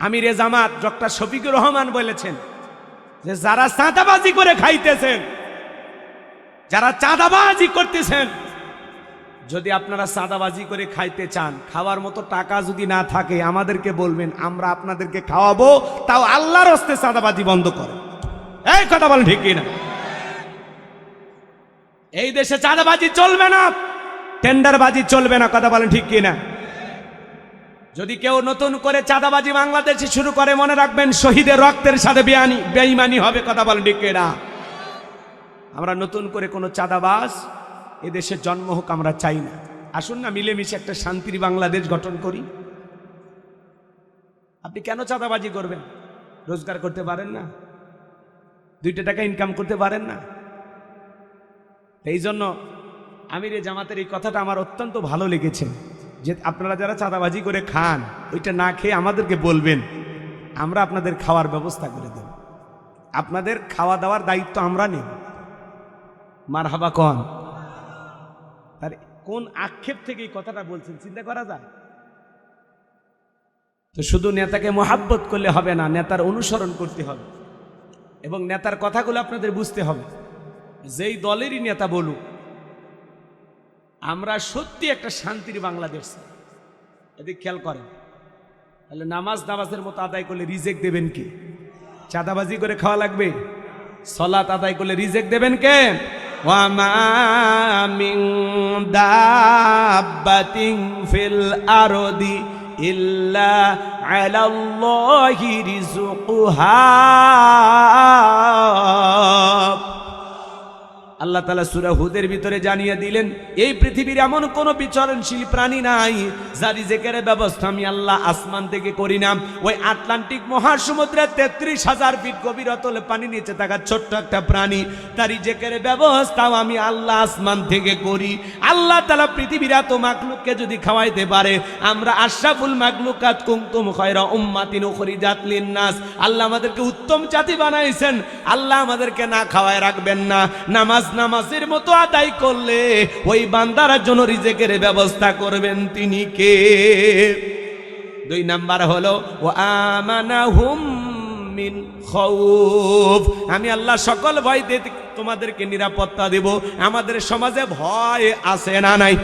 আমিরে জামাত, ডক্টর শফিকুর রহমান বলেছেন যে যারা চাঁদাবাজি করে খাইতেছেন, যারা চাঁদাবাজি করতেছেন, যদি আপনারা চাঁদাবাজি করে খাইতে চান, খাওয়ার মতো টাকা যদি না থাকে, আমাদেরকে বলবেন, আমরা আপনাদেরকে খাওয়াবো, তাও আল্লাহর হস্তে চাঁদাবাজি বন্ধ করে। এই কথা বলেন ঠিক না এই দেশে চাঁদাবাজি চলবে না, টেন্ডারবাজি চলবে না, কথা বলেন ঠিক কিনা? যদি কেউ নতুন করে চাঁদাবাজি বাংলাদেশে শুরু করে, মনে রাখবেন শহীদের রক্তের সাথে বেআনি বেঈমানি হবে, কথা বলেন কিনা? আমরা নতুন করে কোনো চাঁদাবাজ এদেশে জন্ম হোক, আমরা চাই না। আসুন না মিলেমিশে একটা শান্তির বাংলাদেশ গঠন করি। আপনি কেন চাঁদাবাজি করবেন? রোজগার করতে পারেন না? দুইটা টাকা ইনকাম করতে পারেন না? এই জন্য আমির জামাতের এই কথাটা আমার অত্যন্ত ভালো লেগেছে। যে আপনারা যারা চাঁদাবাজি করে খান, ওইটা না খেয়ে আমাদেরকে বলবেন, আমরা আপনাদের খাওয়ার ব্যবস্থা করে দেব। আপনাদের খাওয়া দাওয়ার দায়িত্ব আমরা নেব। মার হাবা কন। তার কোন আক্ষেপ থেকে এই কথাটা বলছেন, চিন্তা করা যায়? তো শুধু নেতাকে মোহাব্বত করলে হবে না, নেতার অনুসরণ করতে হবে। এবং নেতার কথাগুলো আপনাদের বুঝতে হবে। যেই দলেরই নেতা বলুক আমরা সত্যি একটা শান্তির বাংলাদেশ। এদিক খেয়াল করেন। তাহলে নামাজ নামাজের মতো আদায় করলে রিজেক্ট দেবেন কি? চাঁদাবাজি করে খাওয়া লাগবে? সলাত আদায় করলে রিজেক্ট দেবেন কে? ফিল আরদি ইল্লা আল্লাহ তালা সুরা হুদের ভিতরে জানিয়ে দিলেন, এই পৃথিবীর এমন কোনো বিচরণশীল প্রাণী নাই যার রিজেকের ব্যবস্থা আমি আল্লাহ আসমান থেকে করি না। ওই আটলান্টিক মহাসমুদ্রের তেত্রিশ হাজার ফিট গভীর অতলে পানি নিচে থাকা ছোট্ট একটা প্রাণী তার রিজেকের ব্যবস্থাও আমি আল্লাহ আসমান থেকে করি। আল্লাহ তালা পৃথিবীর এত মাকলুককে যদি খাওয়াইতে পারে, আমরা আশরাফুল মাকলুকাত কুমতুম খয়রা উম্মাতিন উখরিজাত লিন্নাস। আল্লাহ আমাদেরকে উত্তম জাতি বানাইছেন, আল্লাহ আমাদেরকে না খাওয়ায় রাখবেন না। নামাজ নামাজের মতো আদায় করলে ওই বান্দার জন্য রিজেকের ব্যবস্থা করবেন, তিনি কে? দুই নাম্বার হলো ও আমানা হুম মিন আমি আল্লাহ সকল ভয় দিয়ে তোমাদেরকে নিরাপত্তা দেব। আমাদের সমাজে ভয় আছে না নাই?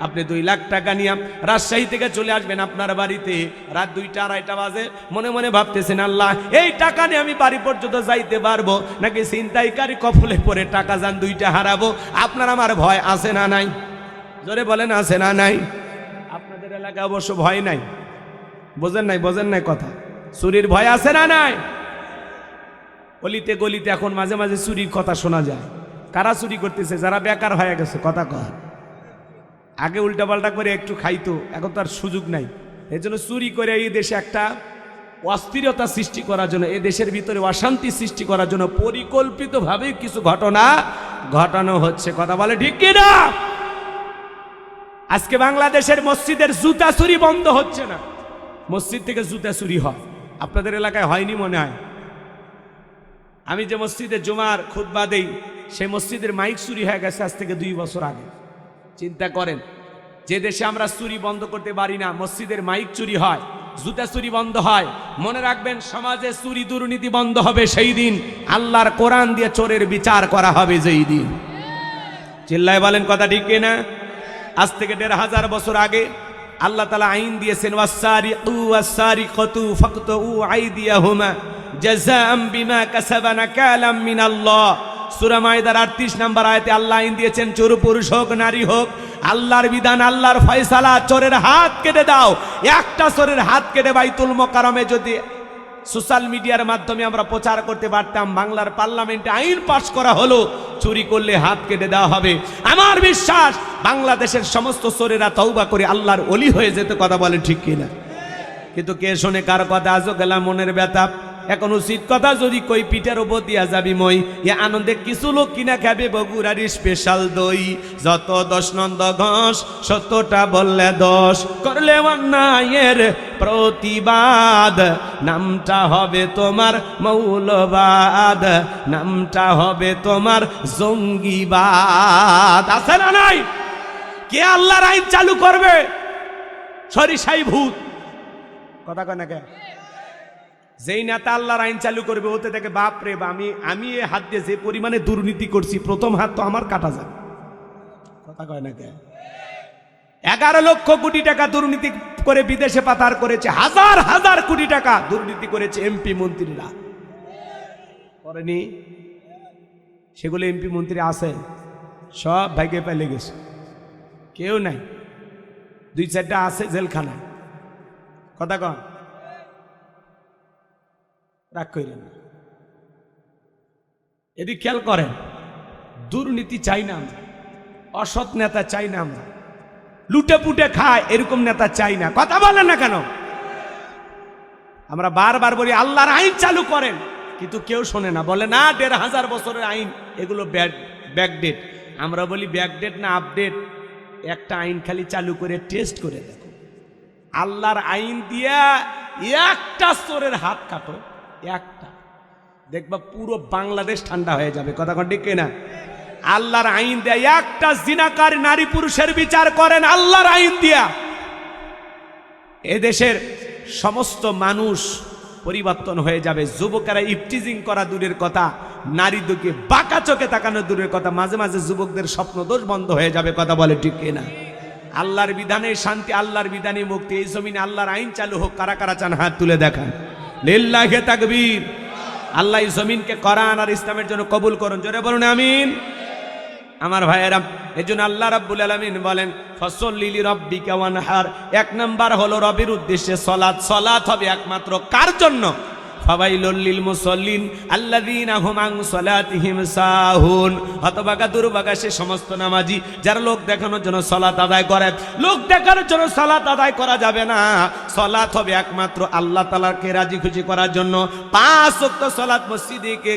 আপনি দুই লাখ টাকা নিয়ে রাজশাহী থেকে চলে আসবেন আপনার বাড়িতে। রাত দুইটা, আড়াইটা বাজে। মনে মনে ভাবতেছেন, আল্লাহ, এই টাকা নিয়ে আমি বাড়ি পর্যন্ত যাইতে পারব? নাকি ছিনতাইকারী কফলে পরে টাকা যান, দুইটা হারাবো? আপনার আমার ভয় আছে না নাই? জোরে বলেন, আছে না নাই? আপনাদের এলাকায় অবশ্য ভয় নাই। বোঝেন নাই বোঝেন নাই কথা। চুরির ভয় আছে না নাই? গলিতে গলিতে এখন মাঝে মাঝে চুরির কথা শোনা যায়। কারা চুরি করতেছে? যারা বেকার হয়ে গেছে, কথা কর আগে উল্টাপাল্টা করে একটু খাইতো, এখন তার সুযোগ নাই। এই জন্য চুরি করে এই দেশে একটা অস্থিরতা সৃষ্টি করার জন্য, এই দেশের ভিতরে অশান্তি সৃষ্টি করার জন্য পরিকল্পিতভাবে কিছু ঘটনা ঘটানো হচ্ছে। কথা বলে ঠিক কিনা? আজকে বাংলাদেশের মসজিদের জুতা চুরি বন্ধ হচ্ছে না। মসজিদ থেকে জুতা চুরি হয়। আপনাদের এলাকায় হয়নি মনে হয়? আমি যে মসজিদে জুমার খুতবা দেই, সেই মসজিদের মাইক চুরি হয়ে গেছে আজ থেকে দুই বছর আগে। চিন্তা করেন, যে দেশে আমরা চুরি বন্ধ করতে পারি না, মসজিদের মাইক চুরি হয়, জুতা চুরি বন্ধ হয়, মনে রাখবেন সমাজে চুরি দুর্নীতি বন্ধ হবে সেই দিন, আল্লাহর কোরআন দিয়ে চোরের বিচার করা হবে যেই দিন। চিল্লায় বলেন কথা ঠিক না? আজ থেকে দেড় হাজার বছর আগে আল্লাহ তালা আইন দিয়েছেন ওয়াসারি উ ফকত উ আই দিয়া হুমা জাজাম বিমা কাসাবানা কালাম মিনাল্লাহ। সূরা মাইদার 38 নাম্বার আয়াতে আল্লাহ আইন দিয়েছেন, চোর পুরুষ হোক, নারী হোক, আল্লাহর বিধান, আল্লাহর ফয়সালা, চোরের হাত কেটে দাও। একটা চোরের হাত কেটে বাইতুল মোকারমে যদি সোশ্যাল মিডিয়ার মাধ্যমে আমরা প্রচার করতে পারতাম, বাংলার পার্লামেন্টে আইন পাশ করা হলো, চুরি করলে হাত কেটে দেওয়া হবে। আমার বিশ্বাস, বাংলাদেশের সমস্ত চোরেরা তৌবা করে আল্লাহর অলি হয়ে যেতে কথা বলে ঠিক কিনা? কিন্তু কে শোনে কার কথা? আজও গেলাম মনের ব্যথা। এখন উচিত কথা যদি কই, পিঠের উপর দিয়া যাবি মই। এ আনন্দে কিছু লোক কিনা খাবে বগুড়ার স্পেশাল দই। যত দশ নন্দ ঘষ, সত্যটা বললে দশ করলে অন্যায়ের প্রতিবাদ। নামটা হবে তোমার মৌলবাদ। নামটা হবে তোমার জঙ্গিবাদ। আছে না নাই? কে আল্লাহর আইন চালু করবে? সরিষাই ভূত। কথা কয় না কে? যেই নেতা আল্লাহর আইন চালু করবে, ওতে থেকে বাপ রে, বা আমি আমি এ হাত দিয়ে যে পরিমাণে দুর্নীতি করছি, প্রথম হাত তো আমার কাটা যাবে। কথা কয় না কে? এগারো লক্ষ কোটি টাকা দুর্নীতি করে বিদেশে পাতার করেছে, হাজার হাজার কোটি টাকা দুর্নীতি করেছে এমপি মন্ত্রীরা। করেনি? সেগুলো এমপি মন্ত্রী আছে, সব ভাইকে পেলে গেছে। কেউ নাই। দুই চারটা আছে জেলখানায়। কথা কন রাগ করেন না। এদিক খেয়াল করেন, দুর্নীতি চাই না আমরা, অসৎ নেতা চাই না আমরা, লুটে পুটে খায় এরকম নেতা চাই না। কথা বলেন না কেন? আমরা বারবার বলি, আল্লাহর আইন চালু করেন, কিন্তু কেউ শোনে না। বলে, না, দেড় হাজার বছরের আইন, এগুলো ব্যাকডেট আমরা বলি ব্যাকডেট না আপডেট একটা আইন খালি চালু করে টেস্ট করে দেখো। আল্লাহর আইন দিয়া একটা চোরের হাত কাটো। একটা। দেখবা পুরো বাংলাদেশ ঠান্ডা হয়ে যাবে। কথা ঠিক না আল্লাহর আইন দেয়া, একটা জিনাকার নারী পুরুষের বিচার করেন আল্লাহর আইন দিয়া। এদেশের সমস্ত মানুষ পরিবর্তন হয়ে যাবে। যুবকেরা ইফটিজিং করা দূরের কথা, নারী দুকে বাঁকা চোখে তাকানো দূরের কথা, মাঝে মাঝে যুবকদের স্বপ্ন দোষ বন্ধ হয়ে যাবে। কথা বলে ঠিক না আল্লাহর বিধানে শান্তি, আল্লাহর বিধানে মুক্তি, এই জমিনে আল্লাহর আইন চালু হোক, কারা কারা চান হাত তুলে দেখান। লিল্লাহে তাকবীর। আল্লাহ জমিনকে করান আর ইসলামের জন্য কবুল করুন। জোরে বলুন, আমিন। আমার ভাইয়েরা, এই জন্য আল্লাহ রাব্বুল আলামিন বলেন ফসল লিলি রব্বিকা ওয়ানহার। এক নাম্বার হলো রবির উদ্দেশ্যে সলাৎ। সলাৎ হবে একমাত্র কার জন্য? ফাবাইলুল লিল মুসাল্লিন আল্লাযীনা হুম আন সালাতিহিম সাহুন। সমস্ত যারা লোক দেখানোর জন্য আদায় লোক দেখানোর জন্য আদায় করা যাবে না। একমাত্র আল্লাহ রাজি করার জন্য। পাঁচ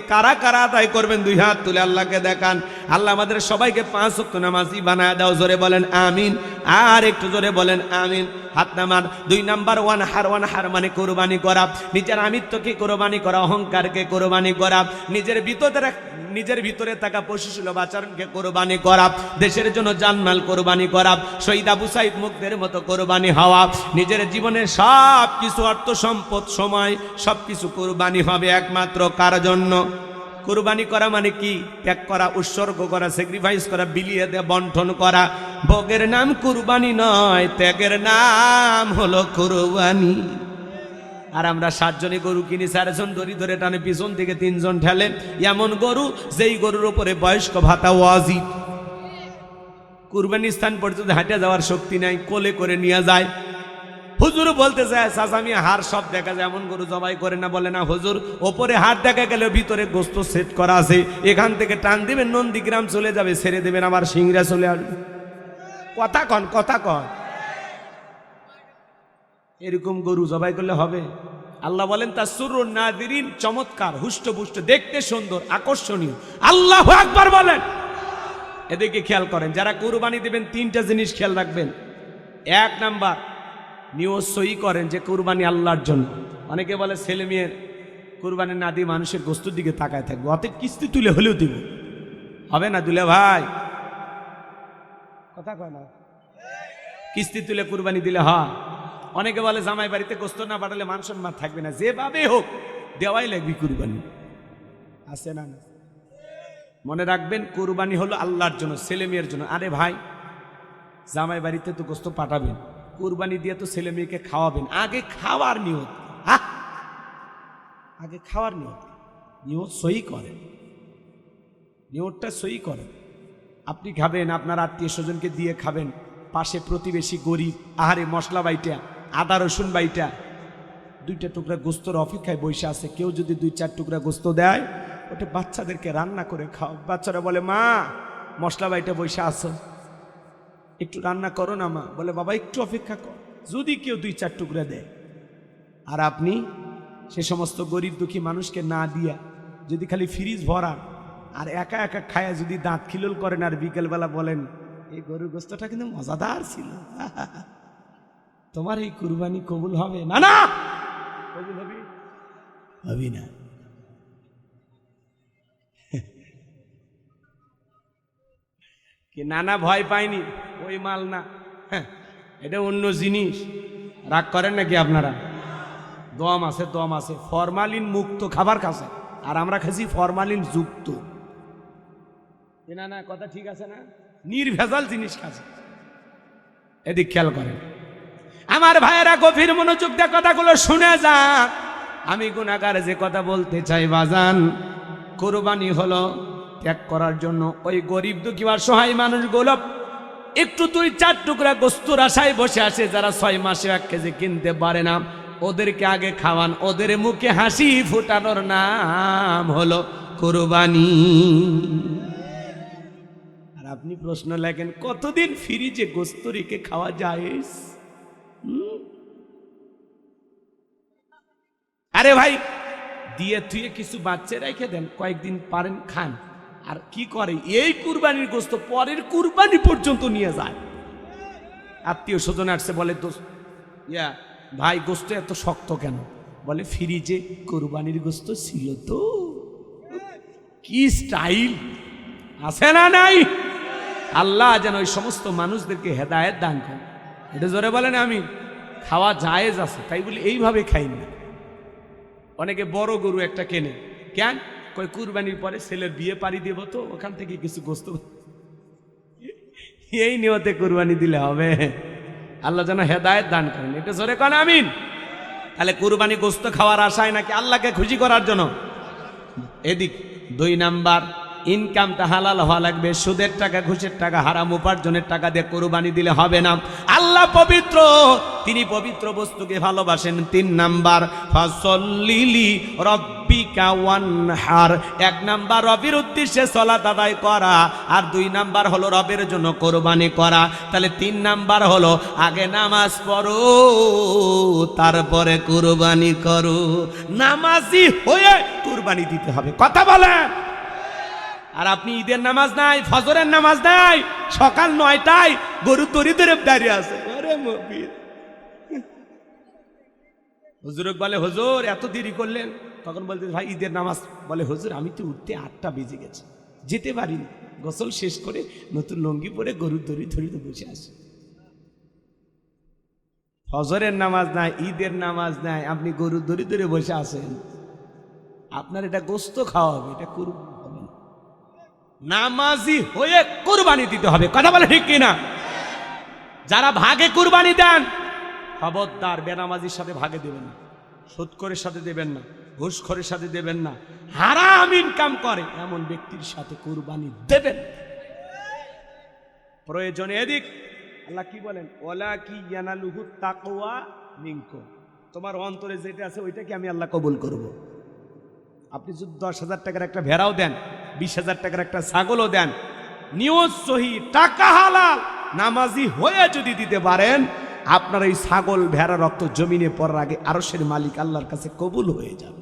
কারা কারা আদায় করবেন, দুই হাত তুলে আল্লাহকে দেখান। আল্লাহ আমাদের সবাইকে পাঁচ নামাজি বানায় দাও, জোরে বলেন আমিন। আর একটু জোরে বলেন আমিন। হাত নামান দুই নাম্বার, ওয়ান হার ওয়ান হার মানে কোরবানি করা। নিজের আমিত্বকে কোরবানি করা, অহংকারকে কোরবানি করা। নিজের ভিতরে নিজের ভিতরে থাকা পশুসুলভ আচরণকে কোরবানি করা। দেশের জন্য জানমাল কোরবানি করা। শহীদ আবু সাইদ মুখদের মতো কোরবানি হওয়া। নিজের জীবনের সব কিছু অর্থ, সম্পদ, সময় সব কিছু কোরবানি হবে একমাত্র কার জন্য? কোরবানি করা মানে কি? ত্যাগ করা, উৎসর্গ করা স্যাক্রিফাইস করা, বিলিয়ে দেয়া, বন্টন করা। ভোগের নাম কুরবানি নয়, ত্যাগের নাম হলো কুরবানি। আর আমরা সাতজনে গরু কিনি, চারজন দড়ি ধরে টানে, পিছন থেকে তিনজন ঠেলে। এমন গরু যেই গরুর উপরে বয়স্ক, ভাতা ওয়াজিব কুরবানি স্থান পর্যন্ত হাঁটে যাওয়ার শক্তি নাই, কোলে করে নিয়ে যায়। হুজুর বলতে চায় সাসামি হার সব দেখা যায়, এমন গরু জবাই করে না, বলে না, হুজুর, ওপরে হাত দেখা গেলে ভিতরে গোস্ত সেট করা আছে। এখান থেকে টান দিবেন, নন্দীগ্রাম চলে যাবে, ছেড়ে দেবেন, আবার সিংরা চলে আসবে। কথা কন কথা কন। এরকম গরু জবাই করলে হবে। আল্লাহ বলেন, তা সুরুন নাদিরিন চমৎকার হুষ্টপুষ্ট দেখতে সুন্দর, আকর্ষণীয়। আল্লাহ আকবার বলেন। এদিকে খেয়াল করেন, যারা কুরবানি দেবেন, তিনটা জিনিস খেয়াল রাখবেন। এক নাম্বার নিয়ত সই করেন যে কুরবানি আল্লাহর জন্য। অনেকে বলে ছেলে মেয়ের কুরবানি না দিয়ে মানুষের গোস্তুর দিকে তাকায় থাকবে। অতএব কিস্তি তুলে হলেও দিব। হবে না দুলে ভাই? কথা কয় না। কিস্তি তুলে কুরবানি দিলে হয়। অনেকে বলে জামাই বাড়িতে গোস্ত না পাঠালে মান সম্মান থাকবে না। যেভাবে হোক, দেওয়াই লাগবে কুরবানি। আছে না না? মনে রাখবেন, কুরবানি হলো আল্লাহর জন্য, ছেলে মেয়ের জন্য। আরে ভাই, জামাই বাড়িতে তো গোস্ত পাঠাবেন। কুরবানি দিয়ে তো ছেলে মেয়েকে খাওয়াবেন। আগে খাওয়ার নিয়ত! আগে খাওয়ার নিয়ত। নিয়ত সই করেন। নিয়তটা সই করেন। আপনি খাবেন, আপনার আত্মীয় স্বজনকে দিয়ে খাবেন। পাশে প্রতিবেশী গরিব, আহারে মশলা বাইটা, আদা, রসুন বাইটা, দুইটা টুকরা গোস্তর অপেক্ষায় বসে আছে। কেউ যদি দুই, চার টুকরা গোস্ত দেয়, ওটা বাচ্চাদেরকে রান্না করে খাও বাচ্চারা বলে, মা, মশলা বাইটা বসে আছো। একটু রান্না করো না মা। বলে, বাবা, একটু অপেক্ষা কর। যদি কেউ দুই, চার টুকরা দেয়। আর আপনি সে সমস্ত গরিব দুঃখী মানুষকে না দিয়া যদি খালি ফ্রিজ ভরান, আর একা একা খায়া যদি দাঁত খিলল করেন আর বিকেলবেলা বলেন, এই গরুর গোস্তটা কিন্তু মজাদার ছিল। তোমার এই কুরবানি কবুল হবে? না না! কবুল হবে? হবি না। কি নানা ভয় পায়নি? ওই মাল না। হ্যাঁ, এটা অন্য জিনিস। রাগ করেন নাকি আপনারা? দম আছে দম আছে। ফরমালিন মুক্ত খাবার খাচ্ছে। আর আমরা খাচ্ছি ফরমালিন যুক্ত। না না কথা ঠিক আছে না? নির্ভেজাল জিনিস খাচ্ছে। এদিক খেয়াল করেন। আমার ভাইয়েরা গভীর মনোযোগ দিয়ে কথাগুলো শুনে যান। আমি গুণাগার যে কথা বলতে চাই বাজান কোরবানি হলো ত্যাগ করার জন্য। ওই গরিব দুঃখী আর সহায় মানুষগুলো একটু দুই চার টুকরা গোস্তুর আশায় বসে আছে, যারা ছয় মাসে এক কেজি কিনতে পারে না। ওদেরকে আগে খাওয়ান, ওদের মুখে হাসি ফুটানোর নাম হলো কোরবানি। আর আপনি প্রশ্ন লেখেন, কতদিন ফ্রিজে গোস্ত রেখে খাওয়া যায়? আরে ভাই, দিয়ে থুয়ে কিছু বাচ্চা রেখে দেন, কয়েকদিন পারেন, খান। আর কি করে? এই কুরবানির গোস্ত পরের কুরবানি পর্যন্ত নিয়ে যায়। আত্মীয় স্বজন আসছে, বলে, দোস্ত, ইয়া, ভাই গোস্ত এত শক্ত কেন? বলে, ফ্রিজে কোরবানির গোস্ত ছিল তো। কি স্টাইল? আছে না নাই? আল্লাহ যেন ওই সমস্ত মানুষদেরকে হেদায়েত দান করেন। এটা জোরে বলেন আমি, খাওয়া জায়েজ আছে, তাই বলি এইভাবে খাই না। অনেকে বড় গরু একটা কেনে। কেন? কই কুরবানির পরে ছেলের বিয়ে পাড়ি দেব তো, ওখান থেকে কিছু গোস্ত এই নিয়তে কুরবানি দিলে হবে। আল্লাহ যেন হেদায়েত দান করেন। এটা জোরে কন, আমিন। তাহলে কুরবানি গোস্ত খাওয়ার আশায় নাকি আল্লাহকে খুশি করার জন্য? এদিক, দুই নাম্বার, ইনকামটা হালাল হওয়া লাগবে। সুদের টাকা, ঘুষের টাকা, হারাম উপার্জনের টাকা দিয়ে কোরবানি দিলে হবে না। আল্লাহ পবিত্র, তিনি পবিত্র বস্তুকে ভালোবাসেন। তিন নাম্বার, ফসল্লিলি এক নাম্বার রবির উদ্দেশ্যে সলাত আদায় করা, আর দুই নাম্বার হলো রবের জন্য কোরবানি করা। তাহলে তিন নাম্বার হলো, আগে নামাজ পড়ো, তারপরে কোরবানি করো। নামাজি হয়ে কোরবানি দিতে হবে, কথা বলেন। আর আপনি ঈদের নামাজ নাই, ফজরের নামাজ নাই, সকাল নয়টায় গরু তরি ধরে দাঁড়িয়ে আছে। হুজুরক বলে, হুজুর, এত দেরি করলেন? তখন বলতে, ভাই, ঈদের নামাজ। বলে, হুজুর, আমি তো উঠতে আটটা বেজে গেছে। যেতে পারিনি। গোসল শেষ করে নতুন লঙ্গি পরে গরুর দড়ি ধরে তো বসে আসে ফজরের নামাজ নাই, ঈদের নামাজ নাই, আপনি গরু দড়ি ধরে বসে আছেন। আপনার এটা গোস্ত খাওয়া হবে, এটা হবে নামাজি হয়ে কুরবানি দিতে হবে। কথা বলে ঠিক কিনা? যারা ভাগে কুরবানি দেন, খবরদার বেনামাজির সাথে ভাগে দেবেন না। সুৎকরের সাথে দেবেন না। ঘুষখরের সাথে দেবেন না। হারাম ইনকাম করে। এমন ব্যক্তির সাথে কুরবানি দেবেন। প্রয়োজনে এদিক। আল্লাহ কি বলেন? ওলা কি ইয়ানালুহু তাকওয়া মিনকুম। তোমার অন্তরে যেটা আছে ওইটাকে আমি আল্লাহ কবুল করব। আপনি যদি দশ হাজার টাকার একটা ভেড়াও দেন, বিশ হাজার টাকার একটা ছাগলও দেন নিয়ত সহি, টাকা হালাল, নামাজি হয়ে যদি দিতে পারেন, আপনার এই ছাগল, ভেড়া রক্ত জমিনে পড়ার আগে আরসের মালিক আল্লাহর কাছে কবুল হয়ে যাবে।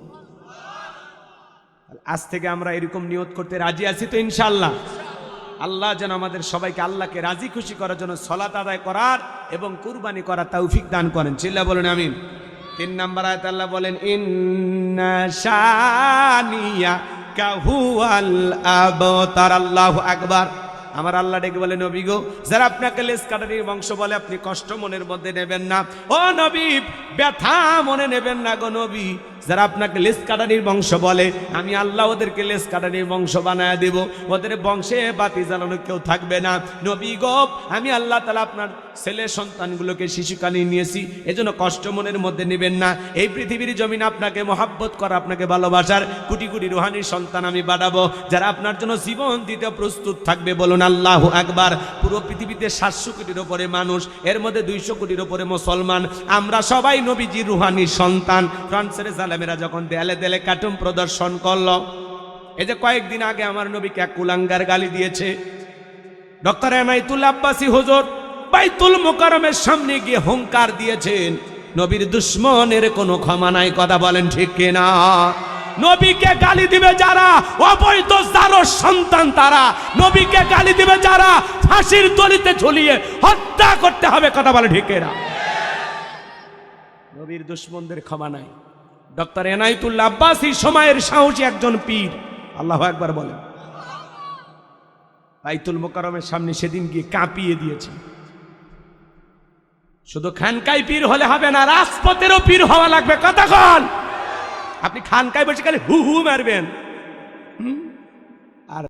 আজ থেকে আমরা এরকম নিয়ত করতে রাজি আছি তো ইনশাল্লাহ আল্লাহ যেন আমাদের সবাইকে আল্লাহকে রাজি খুশি করার জন্য সলাত আদায় করার এবং কুরবানি করার তৌফিক দান করেন। চিল্লা বলেন, আমিন। তিন নাম্বার আয়াত আল্লাহ বলেন, ইন্না শানিয়া কাহুয়াল আবতার। আল্লাহু আকবার। আমার আল্লাহ ডেকে বলে, নবী গো, যারা আপনাকে লেস কাটারির বংশ বলে, আপনি কষ্ট মনের মধ্যে নেবেন না। ও নবী, ব্যথা মনে নেবেন না গো নবী। যারা আপনাকে লেস কাটানির বংশ বলে, আমি আল্লাহ ওদেরকে লেস কাটানির বংশ বানায় দেব। ওদের বংশে বাতি জ্বালানো কেউ থাকবে না। নবী গপ আমি আল্লাহ তালা আপনার ছেলে সন্তানগুলোকে শিশুকালী নিয়েছি, এজন্য কষ্ট মনের মধ্যে নেবেন না। এই পৃথিবীর জমিন আপনাকে মহাব্বত করা, আপনাকে ভালোবাসার কোটি কোটি রুহানির সন্তান আমি বাড়াবো যারা আপনার জন্য জীবন দিতে প্রস্তুত থাকবে, বলুন আল্লাহ একবার পুরো পৃথিবীতে সাতশো কোটির ওপরে মানুষ, এর মধ্যে দুইশো কোটির ওপরে মুসলমান। আমরা সবাই নবীজি রুহানির সন্তান। ফ্রান্সের জালেমেরা যখন দেয়ালে দেয়ালে কার্টুন প্রদর্শন করল, এই যে কয়েকদিন আগে আমার নবীকে কুলাঙ্গার গালি দিয়েছে। ডক্টর এনাইতুল আব্বাসী হুজুর বাইতুল মোকারমের সামনে গিয়ে হুঙ্কার দিয়েছেন, নবীর দুশ্মনের কোনো ক্ষমা নাই, কথা বলেন ঠিক কিনা? নবীকে গালি দিবে যারা? অবৈধ যারো সন্তান তারা। নবীকে গালি দিবে যারা? ফাঁসির দলিতে ঝুলিয়ে হত্যা করতে হবে, কথা বলে ঠিক কিনা? নবীর দুশ্মনদের ক্ষমা নাই। ডক্টর এনাইতুল্লাহ আব্বাসী সময়ের সাহসী একজন পীর। আল্লাহ একবার বলেন। আইতুল মোকারমের সামনে সেদিন গিয়ে কাঁপিয়ে দিয়েছে। শুধু খানকাই পীর হলে হবে না, রাজপথেরও পীর হওয়া লাগবে। কতক্ষণ আপনি খানকায় বসে খালি হু হু মারবেন। হুম?